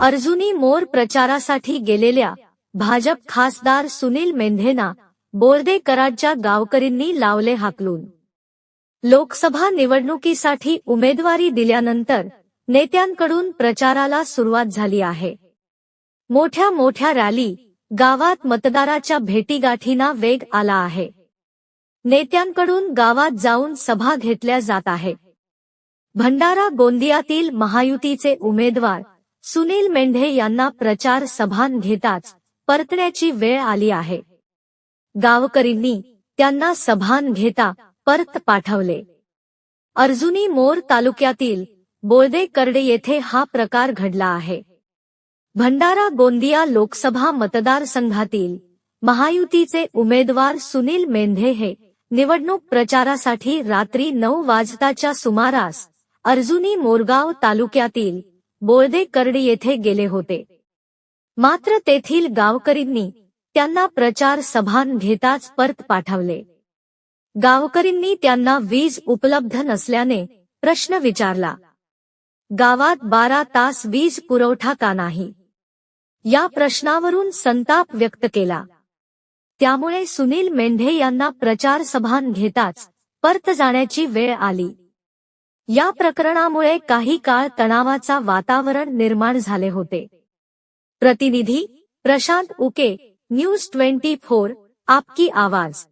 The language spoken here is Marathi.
अर्जुनी मोर प्रचारासाठी गेलेल्या भाजप खासदार सुनील मेंढेंना बोर्देकरांच्या गावकरींनी लावले हाकलून. लोकसभा निवडणुकीसाठी उमेदवारी दिल्यानंतर नेत्यांकडून प्रचाराला सुरुवात झाली आहे. मोठ्या मोठ्या रॅली गावात मतदाराच्या भेटीगाठींना वेग आला आहे. नेत्यांकडून गावात जाऊन सभा घेतल्या जात आहे भंडारा गोंदियातील महायुतीचे उमेदवार सुनील मेंढे यांना प्रचार सभान घेताच परतण्याची वेळ आली आहे. गावकरींनी त्यांना सभान घेता परत पाठवले. अर्जुनी मोर तालुक्यातील बोळदे कर्डे येथे हा प्रकार घडला आहे. भंडारा गोंदिया लोकसभा मतदारसंघातील महायुतीचे उमेदवार सुनील मेंढे हे निवडणूक प्रचारासाठी रात्री नऊ वाजताच्या सुमारास अर्जुनी मोरगाव तालुक्यातील बोळदे करडी येथे गेले होते. मात्र तेथील गावकरींनी त्यांना प्रचार सभान घेताच परत पाठवले. गावकरींनी त्यांना वीज उपलब्ध नसल्याने प्रश्न विचारला. गावात बारा तास वीज पुरवठा का नाही? या प्रश्नावरून संताप व्यक्त केला. त्यामुळे सुनील मेंढे यांना प्रचार सभान घेताच परत जाण्याची वेळ आली. या प्रकरणामुळे काही काळ तणावाचा वातावरण निर्माण झाले होते. प्रतिनिधी Prashant Uke news twenty four आपकी आवाज.